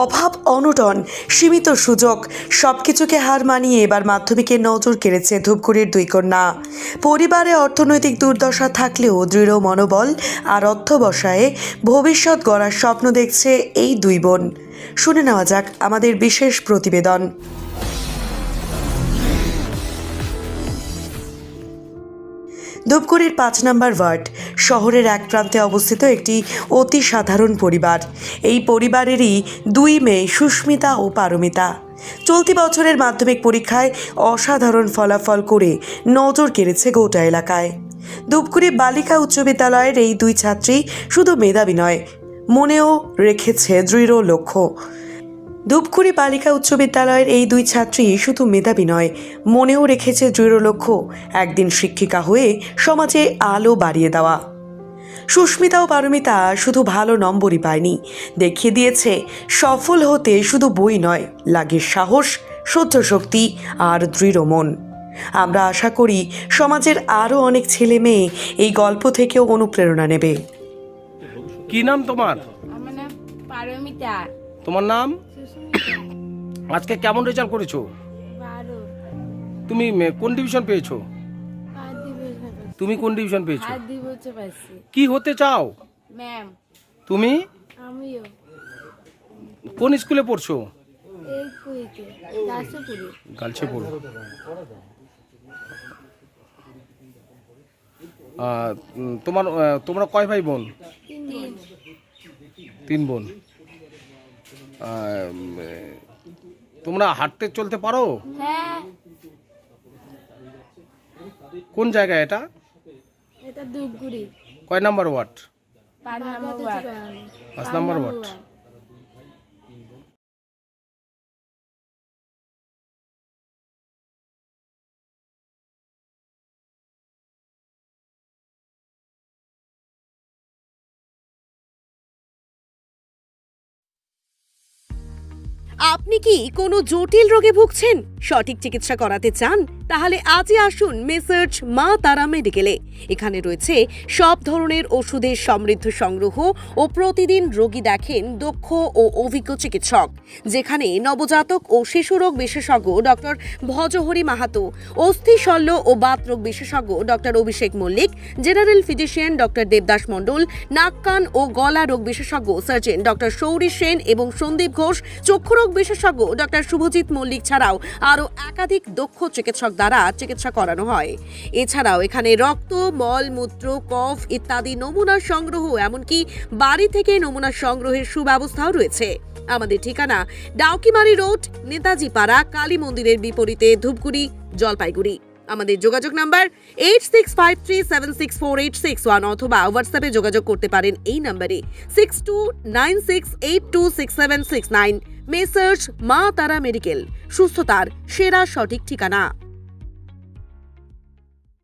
অভাব অনটন, সীমিত সুযোগ সব কিছুকে হার মানিয়ে এবার মাধ্যমিকের নজর কেড়েছে ধূপগুড়ির দুই কন্যা। পরিবারে অর্থনৈতিক দুর্দশা থাকলেও দৃঢ় মনোবল আর অর্থবসায়ে ভবিষ্যৎ গড়ার স্বপ্ন দেখছে এই দুই বোন। শুনে নেওয়া যাক আমাদের বিশেষ প্রতিবেদন। ধূপগুড়ির পাঁচ নম্বর ওয়ার্ড, শহরের এক প্রান্তে অবস্থিত একটি অতি সাধারণ পরিবার। এই পরিবারেরই দুই মেয়ে, সুস্মিতা ও পারমিতা। চলতি বছরের মাধ্যমিক পরীক্ষায় অসাধারণ ফলাফল করে নজর কেড়েছে গোটা এলাকায়। ধূপগুড়ি বালিকা উচ্চ বিদ্যালয়ের এই দুই ছাত্রী শুধু মেধাবী নয়, মনেও রেখেছে দৃঢ় লক্ষ্য। ধূপগুড়ি বালিকা উচ্চ বিদ্যালয়ের এই দুই ছাত্রী শুধু মেধাবী নয় মনেও রেখেছে দৃঢ় লক্ষ্য একদিন শিক্ষিকা হয়ে সমাজে আলো বাড়িয়ে দেওয়া। সুস্মিতা ও পারমিতা শুধু ভালো নম্বরই পায়নি দেখিয়ে দিয়েছে সফল হতে শুধু বই নয় লাগে সাহস সহ্য শক্তি আর দৃঢ় মন। আমরা আশা করি সমাজের আরও অনেক ছেলে মেয়ে এই গল্প থেকেও অনুপ্রেরণা নেবে। কি নাম তোমার? আমার নাম পারমিতা। তোমার নাম? আজকে কেমন রেজাল্ট করেছ? তুমি কোন ডিভিশন পেয়েছ? তুমি কোন ডিভিশন পেয়েছ? কি হতে চাও? ম্যাম তুমি? আমিও। কোন স্কুলে পড়ছো? গালছে পড়ো তোমার তোমরা কয় ভাই বোন। তিন বোন। তোমরা হাঁটতে চলতে পারো? হ্যাঁ। কোন জায়গা এটা? এটা কয় নাম্বার ওয়ার্ড? পাঁচ নাম্বার ওয়ার্ড। আপনি কি কোনো জটিল রোগে ভুগছেন? সঠিক চিকিৎসা করাতে চান? তাহলে আজই আসুন মেসার্চ মা তারা মেডিকেলে। এখানে রয়েছে সব ধরনের ওষুধের সমৃদ্ধ সংগ্রহ ও প্রতিদিন রোগী দেখেন দক্ষ ও অভিজ্ঞ চিকিৎসক। যেখানে নবজাতক ও শিশুরোগ বিশেষজ্ঞ ডক্টর ভজহরি মাহাতো, অস্থি শল্য ও বাত রোগ বিশেষজ্ঞ doctor Abhishek Mallick, general physician doctor Debdas Mondal, নাক, কান ও গলা রোগ বিশেষজ্ঞ সার্জন ডক্টর সৌরী সেন এবং সন্দীপ ঘোষ, চক্ষুরোগ বিশেষজ্ঞ ডক্টর শুভজিৎ মল্লিক ছাড়াও আরও একাধিক দক্ষ চিকিৎসক দ্বারা চিকিৎসা করানো হয়। এছাড়াও এখানে রক্ত, মল, মূত্র, কফ ইত্যাদি নমুনা সংগ্রহ এমনকি বাড়ি থেকে নমুনা সংগ্রহের সুব্যবস্থাও রয়েছে। আমাদের ঠিকানা ডাউকিমারি রোড নেতাজি পাড়া কালী মন্দিরের বিপরীতে ধূপগুড়ি, জলপাইগুড়ি। আমাদের যোগাযোগ number eight six five three seven six four eight six one অথবা হোয়াটসঅ্যাপে যোগাযোগ করতে পারেন এই নাম্বারে six two nine six eight two six seven six nine Messrs Maa Tara medical. সুস্থতার সেরা সঠিক ঠিকানা।